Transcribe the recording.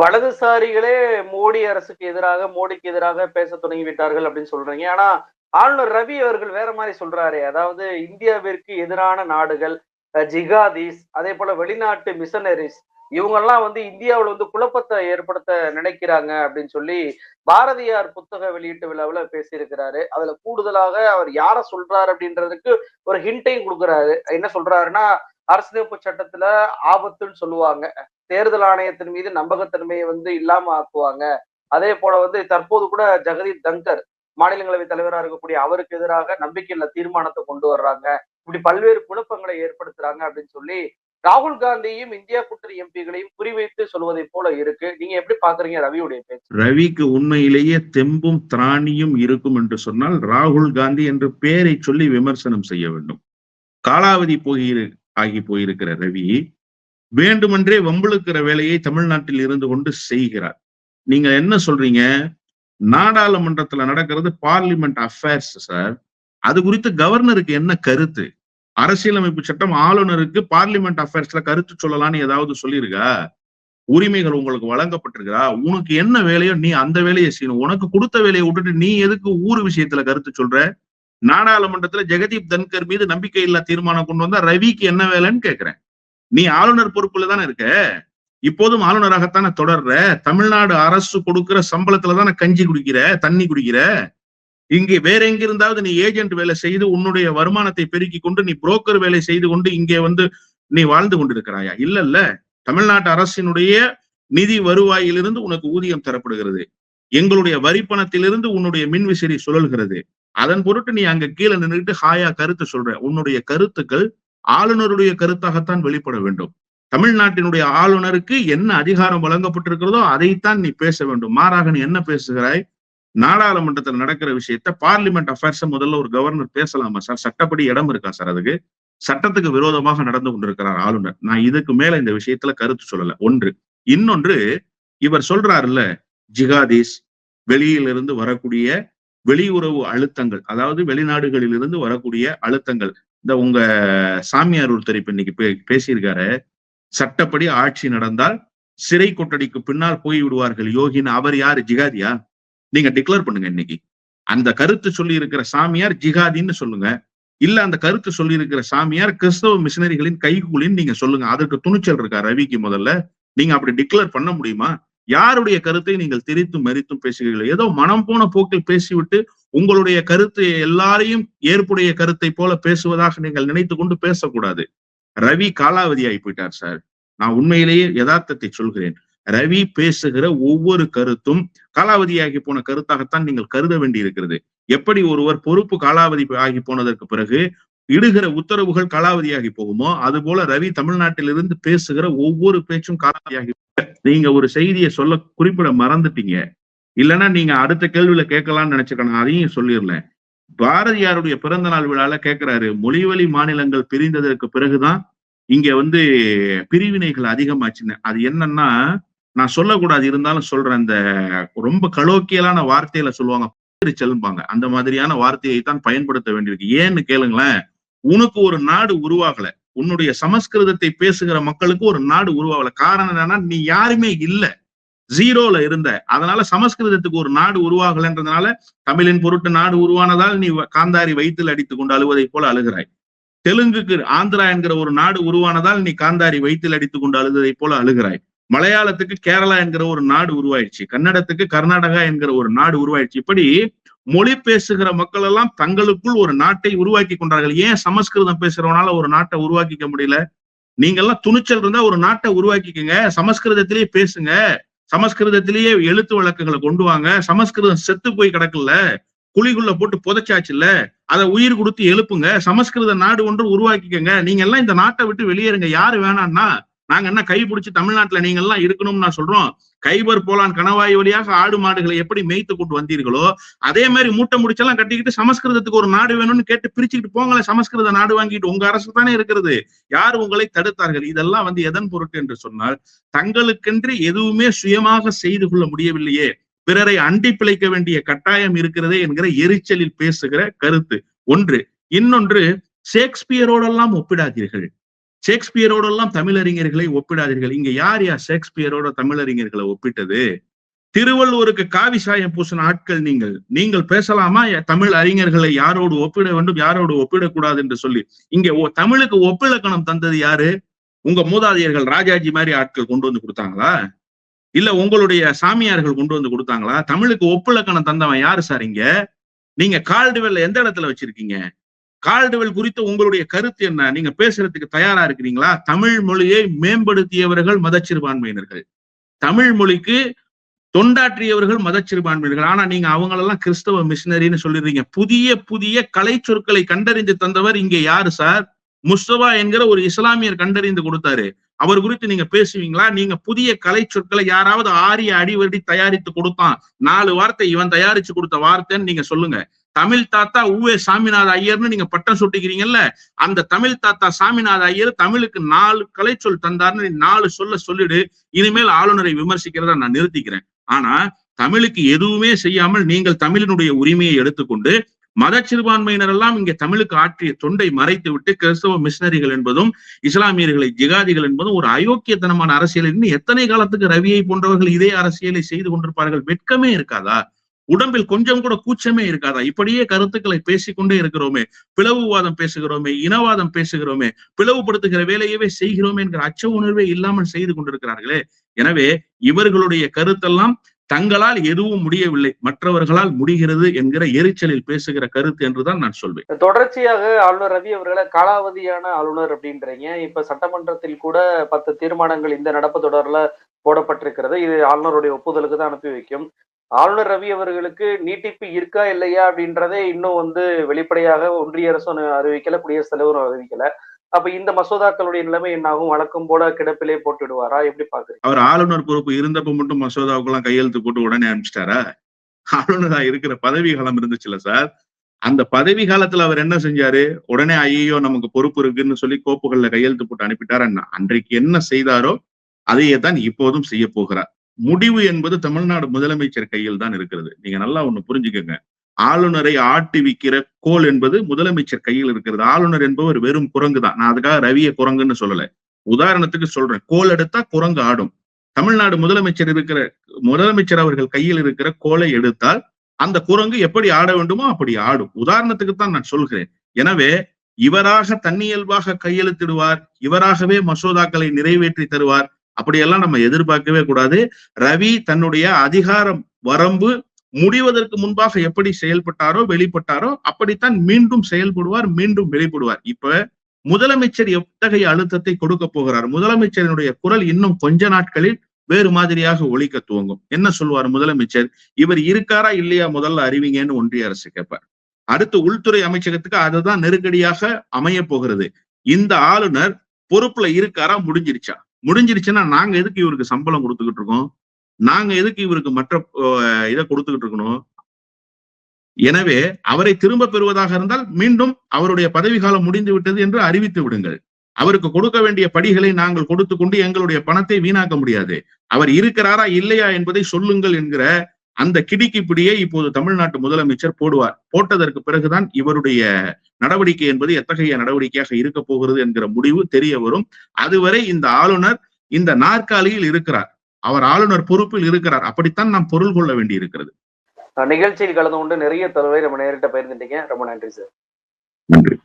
வலதுசாரிகளே மோடி அரசுக்கு எதிராக மோடிக்கு எதிராக பேச தொடங்கி விட்டார்கள் அப்படின்னு சொல்றீங்க. ஆனா ஆளுநர் ரவி அவர்கள் வேற மாதிரி சொல்றாரு. அதாவது இந்தியாவிற்கு எதிரான நாடுகள் ஜிகாதீஸ் ஜிகாதிஸ் அதே போல வெளிநாட்டு மிஷனரிஸ் இவங்கெல்லாம் வந்து இந்தியாவில் வந்து குழப்பத்தை ஏற்படுத்த நினைக்கிறாங்க அப்படின்னு சொல்லி பாரதியார் புத்தக வெளியீட்டு விழாவில் பேசியிருக்கிறாரு. அதுல கூடுதலாக அவர் யாரை சொல்றாரு அப்படின்றதுக்கு ஒரு ஹிண்டையும் கொடுக்குறாரு. என்ன சொல்றாருன்னா அரசியலமைப்பு சட்டத்துல ஆபத்துன்னு சொல்லுவாங்க. தேர்தல் ஆணையத்தின் மீது நம்பகத்தன்மையை வந்து இல்லாம ஆக்குவாங்க. அதே போல வந்து தற்போது கூட ஜெகதீப் தங்கர் மாநிலங்களவை தலைவராக இருக்கக்கூடிய அவருக்கு எதிராக நம்பிக்கையில்ல தீர்மானத்தை கொண்டு வர்றாங்க. இப்படி பல்வேறு குழப்பங்களை ஏற்படுத்துறாங்க அப்படின்னு சொல்லி ராகுல் காந்தியும் இந்தியா கூட்டணி எம்பிகளையும் குறிவைத்து சொல்வதை போல இருக்கு. நீங்க எப்படி பாக்குறீங்க ரவியுடைய பேச்சு? ரவிக்கு உண்மையிலேயே தெம்பும் திராணியும் இருக்கும் என்று சொன்னால் ராகுல் காந்தி என்று பெயரை சொல்லி விமர்சனம் செய்ய வேண்டும். காலாவதி போகிற ஆகி போயிருக்கிற ரவி வேண்டுமென்றே வம்பிழுக்கிற வேலையை தமிழ்நாட்டில் இருந்து கொண்டு செய்கிறார். நீங்க என்ன சொல்றீங்க? நாடாளுமன்றத்துல நடக்கிறது பார்லிமெண்ட் அஃபேர்ஸ் சார் அது குறித்து கவர்னருக்கு என்ன கருத்து? அரசியலமைப்பு சட்டம் ஆளுநருக்கு பார்லிமெண்ட் அஃபேர்ஸ்ல கருத்து சொல்லலாம்னு ஏதாவது சொல்லியிருக்கா? உரிமைகள் உங்களுக்கு வழங்கப்பட்டிருக்கா உனக்கு என்ன வேலையோ நீ அந்த வேலையை செய்யணும். உனக்கு கொடுத்த வேலையை விட்டுட்டு நீ எதுக்கு ஊர் விஷயத்துல கருத்து சொல்ற? நாடாளுமன்றத்துல ஜெகதீப் தன்கர் மீது நம்பிக்கை இல்லா தீர்மானம் கொண்டு வந்தா ரவிக்கு என்ன வேலைன்னு கேக்குறேன். நீ ஆளுநர் பொறுப்புல தானே இருக்க? இப்போதும் ஆளுநராகத்தானே தொடர்ற? தமிழ்நாடு அரசு கொடுக்கிற சம்பளத்துல தானே கஞ்சி குடிக்கிற தண்ணி குடிக்கிற? இங்கே வேற எங்க இருந்தாவது நீ ஏஜென்ட் வேலை செய்து உன்னுடைய வருமானத்தை பெருக்கி கொண்டு நீ புரோக்கர் வேலை செய்து கொண்டு இங்கே வந்து நீ வாழ்ந்து கொண்டிருக்கிறாயா? இல்ல இல்ல. தமிழ்நாட்டு அரசினுடைய நிதி வருவாயிலிருந்து உனக்கு ஊதியம் தரப்படுகிறது. எங்களுடைய வரிப்பணத்திலிருந்து உன்னுடைய மின்விசிறி சுழல்கிறது. அதன் பொருட்டு நீ அங்க கீழே நின்றுட்டு ஹாயா கருத்து சொல்ற. உன்னுடைய கருத்துக்கள் ஆளுநருடைய கருத்தாகத்தான் வெளிப்பட வேண்டும். தமிழ்நாட்டினுடைய ஆளுநருக்கு என்ன அதிகாரம் வழங்கப்பட்டிருக்கிறதோ அதைத்தான் நீ பேச வேண்டும். மாறாக நீ என்ன பேசுகிறாய்? நாடாளுமன்றத்தில் நடக்கிற விஷயத்த பார்லிமெண்ட் அஃபேர்ஸ் முதல்ல ஒரு கவர்னர் பேசலாமா சார்? சட்டப்படி இடம் இருக்கா சார் அதுக்கு? சட்டத்துக்கு விரோதமாக நடந்து கொண்டிருக்கிறார் ஆளுநர். நான் இதுக்கு மேல இந்த விஷயத்துல கருத்து சொல்லல. ஒன்று. இன்னொன்று இவர் சொல்றாருல்ல ஜிகாதிஸ் வெளியிலிருந்து வரக்கூடிய வெளியுறவு அழுத்தங்கள் அதாவது வெளிநாடுகளில் இருந்து வரக்கூடிய அழுத்தங்கள் இந்த உங்க சாமியார் ஒருத்தர் இப்ப இன்னைக்கு பே- பேசியிருக்காரு. சட்டப்படி ஆட்சி நடந்தால் சிறை கொட்டடிக்கு பின்னால் போய் விடுவார்கள் யோகின்னு அவர் யாரு? ஜிகாதியா நீங்க டிக்ளேர் பண்ணுங்க இன்னைக்கு. அந்த கருத்து சொல்லி இருக்கிற சாமியார் ஜிகாதின்னு சொல்லுங்க. இல்ல அந்த கருத்து சொல்லி இருக்கிற சாமியார் கிறிஸ்தவ மிஷினரிகளின் கைகூலின்னு நீங்க சொல்லுங்க. அதற்கு துணிச்சல் இருக்கா ரவிக்கு முதல்ல? நீங்க அப்படி டிக்ளேர் பண்ண முடியுமா? யாருடைய கருத்தை நீங்கள் திரித்தும் மறித்தும் பேசுகிறீர்கள்? ஏதோ மனம் போன போக்கில் பேசிவிட்டு உங்களுடைய கருத்து எல்லாரையும் ஏற்புடைய கருத்தை போல பேசுவதாக நீங்கள் நினைத்து கொண்டு பேசக்கூடாது. ரவி காலாவதியாகி போயிட்டார் சார். நான் உண்மையிலேயே யதார்த்தத்தை சொல்கிறேன். ரவி பேசுகிற ஒவ்வொரு கருத்தும் காலாவதியாகி போன கருத்தாகத்தான் நீங்கள் கருத வேண்டி இருக்கிறது எப்படி ஒருவர் பொறுப்பு காலாவதி ஆகி போனதற்கு பிறகு இடுகிற உத்தரவுகள் காலாவதியாகி போகுமோ அது போல ரவி தமிழ்நாட்டிலிருந்து பேசுகிற ஒவ்வொரு பேச்சும் காலாவதியாகி நீங்க ஒரு செய்தியை சொல்ல குறிப்பிட மறந்துட்டீங்க. இல்லைன்னா நீங்க அடுத்த கேள்வியில கேட்கலாம்னு நினைச்சுக்கணும் அதையும் சொல்லிடலேன் பாரதியாருடைய பிறந்த நாள் விழால கேட்கிறாரு மொழிவழி மாநிலங்கள் பிரிந்ததற்கு பிறகுதான் இங்க வந்து பிரிவினைகள் அதிகமாச்சுன்னு. அது என்னன்னா நான் சொல்லக்கூடாது இருந்தாலும் சொல்றேன். அந்த ரொம்ப கலோக்கியலான வார்த்தையில சொல்லுவாங்க செல்பாங்க அந்த மாதிரியான வார்த்தையை தான் பயன்படுத்த வேண்டியிருக்கு. ஏன்னு கேளுங்களேன். உனக்கு ஒரு நாடு உருவாகல. உன்னுடைய சமஸ்கிருதத்தை பேசுகிற மக்களுக்கு ஒரு நாடு உருவாகல. காரணம் என்னன்னா நீ யாருமே இல்ல. ஜீரோல இருந்த. அதனால சமஸ்கிருதத்துக்கு ஒரு நாடு உருவாகலன்றதுனால தமிழின் பொருட்டு நாடு உருவானதால் நீ காந்தாரி வயிற்றில் அடித்துக் கொண்டு அழுவதை போல அழுகிறாய். தெலுங்குக்கு ஆந்திரா என்கிற ஒரு நாடு உருவானதால் நீ காந்தாரி வயிற்றில் அடித்துக் கொண்டு அழுவதை போல அழுகிறாய். மலையாளத்துக்கு கேரளா என்கிற ஒரு நாடு உருவாயிடுச்சு. கன்னடத்துக்கு கர்நாடகா என்கிற ஒரு நாடு உருவாயிடுச்சு. இப்படி மொழி பேசுகிற மக்கள் எல்லாம் தங்களுக்குள் ஒரு நாட்டை உருவாக்கி கொண்டார்கள். ஏன் சமஸ்கிருதம் பேசுறவனால ஒரு நாட்டை உருவாக்கிக்க முடியல? நீங்க எல்லாம் துணிச்சல் இருந்தா ஒரு நாட்டை உருவாக்கிக்கங்க. சமஸ்கிருதத்திலேயே பேசுங்க. சமஸ்கிருதத்திலேயே எழுத்து வழக்குகளை கொண்டு வாங்க. சமஸ்கிருதம் செத்து போய் கிடக்குல்ல குழிக்குள்ள போட்டு புதைச்சாச்சுல்ல அதை உயிர் கொடுத்து எழுப்புங்க. சமஸ்கிருத நாடு ஒன்று உருவாக்கிக்கங்க. நீங்க எல்லாம் இந்த நாட்டை விட்டு வெளியேறுங்க. யாரு வேணாம்னா நாங்க என்ன கை பிடிச்சி தமிழ்நாட்டுல நீங்க எல்லாம் இருக்கணும்னு நான் சொல்றோம். கைபர் போலான் கணவாய் வழியாக ஆடு மாடுகளை எப்படி மேய்த்து கொண்டு வந்தீர்களோ அதே மாதிரி மூட்டை முடிச்செல்லாம் கட்டிக்கிட்டு சமஸ்கிருதத்துக்கு ஒரு நாடு வேணும்னு கேட்டு பிரிச்சுக்கிட்டு போங்களேன் சமஸ்கிருத நாடு வாங்கிட்டு உங்க அரசு தானே இருக்கிறது. யார் உங்களை தடுத்தார்கள்? இதெல்லாம் வந்து எதன் பொருட்டு என்று சொன்னால் தங்களுக்கென்று எதுவுமே சுயமாக செய்து கொள்ள முடியவில்லையே. பிறரை அண்டி பிழைக்க வேண்டிய கட்டாயம் இருக்கிறதே என்கிற எரிச்சலில் பேசுகிற கருத்து. ஒன்று. இன்னொன்று ஷேக்ஸ்பியரோடெல்லாம் ஒப்பிடாதீர்கள். ஷேக்ஸ்பியரோட எல்லாம் தமிழறிஞர்களை ஒப்பிடாதீர்கள். இங்க யார் யார் ஷேக்ஸ்பியரோட தமிழறிஞர்களை ஒப்பிட்டது? திருவள்ளுவருக்கு காவி சாயம் பூசின ஆட்கள் நீங்கள். நீங்கள் பேசலாமா? தமிழ் அறிஞர்களை யாரோடு ஒப்பிட வேண்டும் யாரோடு ஒப்பிடக்கூடாது என்று சொல்லி. இங்க ஒ- தமிழுக்கு ஒப்பிலக்கணம் தந்தது யாரு? உங்க மூதாதையர்கள் ராஜாஜி மாதிரி ஆட்கள் கொண்டு வந்து கொடுத்தாங்களா? இல்ல உங்களுடைய சாமியார்கள் கொண்டு வந்து கொடுத்தாங்களா? தமிழுக்கு ஒப்பிலக்கணம் தந்தவன் யாரு சார் இங்க? நீங்க கால்டுவெல்ல எந்த இடத்துல வச்சிருக்கீங்க? கால்டுவெல் குறித்த உங்களுடைய கருத்து என்ன? நீங்க பேசுறதுக்கு தயாரா இருக்கிறீங்களா? தமிழ் மொழியை மேம்படுத்தியவர்கள் மதச்சிறுபான்மையினர்கள். தமிழ் மொழிக்கு தொண்டாற்றியவர்கள் மதச்சிறுபான்மையினர்கள். ஆனா நீங்க அவங்களெல்லாம் கிறிஸ்தவ மிஷினரின்னு சொல்லிடுறீங்க. புதிய புதிய கலை சொற்களை கண்டறிந்து தந்தவர் இங்க யாரு சார்? முஸ்தபா என்கிற ஒரு இஸ்லாமியர் கண்டறிந்து கொடுத்தாரு. அவர் குறித்து நீங்க பேசுவீங்களா? நீங்க புதிய கலை சொற்களை யாராவது ஆரிய அடிவடி தயாரித்து கொடுத்தான். நாலு வார்த்தை இவன் தயாரிச்சு கொடுத்த வார்த்தைன்னு நீங்க சொல்லுங்க. தமிழ் தாத்தா உவே சாமிநாத ஐயர்னு நீங்க பட்டம் சுட்டிக்கிறீங்கல்ல அந்த தமிழ் தாத்தா சாமிநாத ஐயர் தமிழுக்கு நாலு கலை தந்தார்னு நீ நாலு சொல்ல சொல்லிடு இனிமேல் ஆளுநரை விமர்சிக்கிறத நான் நிறுத்திக்கிறேன். ஆனா தமிழுக்கு எதுவுமே செய்யாமல் நீங்கள் தமிழினுடைய உரிமையை எடுத்துக்கொண்டு மத சிறுபான்மையினர் எல்லாம் இங்கே தமிழுக்கு ஆற்றிய தொண்டை மறைத்து விட்டு கிறிஸ்தவ மிஷினரிகள் என்பதும் இஸ்லாமியர்களை ஜிகாதிகள் என்பதும் ஒரு அயோக்கியத்தனமான அரசியல். எத்தனை காலத்துக்கு ரவியை போன்றவர்கள் இதே அரசியலை செய்து கொண்டிருப்பார்கள்? வெட்கமே இருக்காதா? உடம்பில் கொஞ்சம் கூட கூச்சமே இருக்காதா? இப்படியே கருத்துக்களை பேசிக்கொண்டே இருக்கிறோமே பிளவுவாதம் பேசுகிறோமே இனவாதம் பேசுகிறோமே பிளவுபடுத்துகிற வேலையவே செய்கிறோமே என்கிற அச்ச உணர்வே இல்லாமல் செய்து கொண்டிருக்கிறார்களே. எனவே இவர்களுடைய கருத்தெல்லாம் தங்களால் எதுவும் முடியவில்லை. மற்றவர்களால் முடிகிறது என்கிற எரிச்சலில் பேசுகிற கருத்து என்றுதான் நான் சொல்வேன். தொடர்ச்சியாக ஆளுநர் ரவி அவர்களை காலாவதியான ஆளுநர் அப்படின்றீங்க. இப்ப சட்டமன்றத்தில் கூட பத்து தீர்மானங்கள் இந்த நடப்பு தொடர்ல போடப்பட்டிருக்கிறது. இது ஆளுநருடைய ஒப்புதலுக்கு தான் அனுப்பி வைக்கும். ஆளுநர் ரவி அவர்களுக்கு நீட்டிப்பு இருக்கா இல்லையா அப்படின்றதே இன்னும் வந்து வெளிப்படையாக ஒன்றிய அரசு அறிவிக்கல குடியரசுத் தலைவரும் அறிவிக்கல. அப்ப இந்த மசோதாக்களுடைய நிலைமை என்னாகும்? வழக்கம் போல கிடப்பிலே போட்டு விடுவாரா எப்படி பாக்குறீங்க அவர் ஆளுநர் பொறுப்பு இருந்தப்ப மட்டும் மசோதாவுக்கெல்லாம் கையெழுத்து போட்டு உடனே அனுப்பிச்சிட்டாரா? ஆளுநரா இருக்கிற பதவி காலம் இருந்துச்சுல்ல சார். அந்த பதவி காலத்துல அவர் என்ன செஞ்சாரு? உடனே ஐயோ நமக்கு பொறுப்பு இருக்குன்னு சொல்லி கோப்புகள்ல கையெழுத்து போட்டு அனுப்பிட்டார் அன்றைக்கு என்ன செய்தாரோ அதையே தான் இப்போதும் செய்ய போகிறார். முடிவு என்பது தமிழ்நாடு முதலமைச்சர் கையில் தான் இருக்கிறது. நீங்க நல்லா ஒண்ணு புரிஞ்சுக்கோங்க. ஆளுநரை ஆட்டி விக்கிற கோல் என்பது முதலமைச்சர் கையில் இருக்கிறது. ஆளுநர் என்பவர் வெறும் குரங்கு தான் நான் அதுக்காக ரவிய குரங்குன்னு சொல்லல. உதாரணத்துக்கு சொல்றேன். கோல் எடுத்தா குரங்கு ஆடும். தமிழ்நாடு முதலமைச்சர் இருக்கிற முதலமைச்சர் அவர்கள் கையில் இருக்கிற கோலை எடுத்தால் அந்த குரங்கு எப்படி ஆட வேண்டுமோ அப்படி ஆடும். உதாரணத்துக்கு தான் நான் சொல்கிறேன். எனவே இவராக தன்னியல்பாக கையெழுத்திடுவார். இவராகவே மசோதாக்களை நிறைவேற்றி தருவார். அப்படியெல்லாம் நம்ம எதிர்பார்க்கவே கூடாது. ரவி தன்னுடைய அதிகாரம் வரம்பு முடிவதற்கு முன்பாக எப்படி செயல்பட்டாரோ வெளிப்பட்டாரோ அப்படித்தான் மீண்டும் செயல்படுவார் மீண்டும் வெளிப்படுவார். இப்ப முதலமைச்சர் எத்தகைய அழுத்தத்தை கொடுக்க போகிறார்? முதலமைச்சரினுடைய குரல் இன்னும் கொஞ்ச நாட்களில் வேறு மாதிரியாக ஒழிக்க துவங்கும். என்ன சொல்லுவார் முதலமைச்சர்? இவர் இருக்காரா இல்லையா முதல்ல அறிவிங்கன்னு ஒன்றிய அரசு கேட்பார். அடுத்து உள்துறை அமைச்சகத்துக்கு அதுதான் நெருக்கடியாக அமைய போகிறது. இந்த ஆளுநர் பொறுப்புல இருக்காரா? முடிஞ்சிருச்சா? முடிஞ்சிருச்சுன்னா நாங்க எதுக்கு இவருக்கு சம்பளம் கொடுத்துக்கிட்டு இருக்கோம்? நாங்க எதுக்கு இவருக்கு மற்ற இதை கொடுத்துக்கிட்டு இருக்கணும்? எனவே அவரை திரும்ப பெறுவதாக இருந்தால் மீண்டும் அவருடைய பதவி காலம் முடிந்து விட்டது என்று அறிவித்து விடுங்கள். அவருக்கு கொடுக்க வேண்டிய படிகளை நாங்கள் கொடுத்து கொண்டு எங்களுடைய பணத்தை வீணாக்க முடியாது. அவர் இருக்கிறாரா இல்லையா என்பதை சொல்லுங்கள் என்கிற அந்த கிடிக்கிப்பிடியை இப்போது தமிழ்நாட்டு முதலமைச்சர் போடுவார். போட்டதற்கு பிறகுதான் இவருடைய நடவடிக்கை என்பது எத்தகைய நடவடிக்கையாக இருக்க போகிறது என்கிற முடிவு தெரிய வரும். அதுவரை இந்த ஆளுநர் இந்த நாற்காலியில் இருக்கிறார். அவர் ஆளுநர் பொறுப்பில் இருக்கிறார். அப்படித்தான் நாம் பொருள் கொள்ள வேண்டி இருக்கிறது நிகழ்ச்சியில் கலந்து கொண்டு நிறைய தகவலை நம்ம நேரிட்ட பகிர்ந்துட்டீங்க. ரொம்ப நன்றி சார். நன்றி.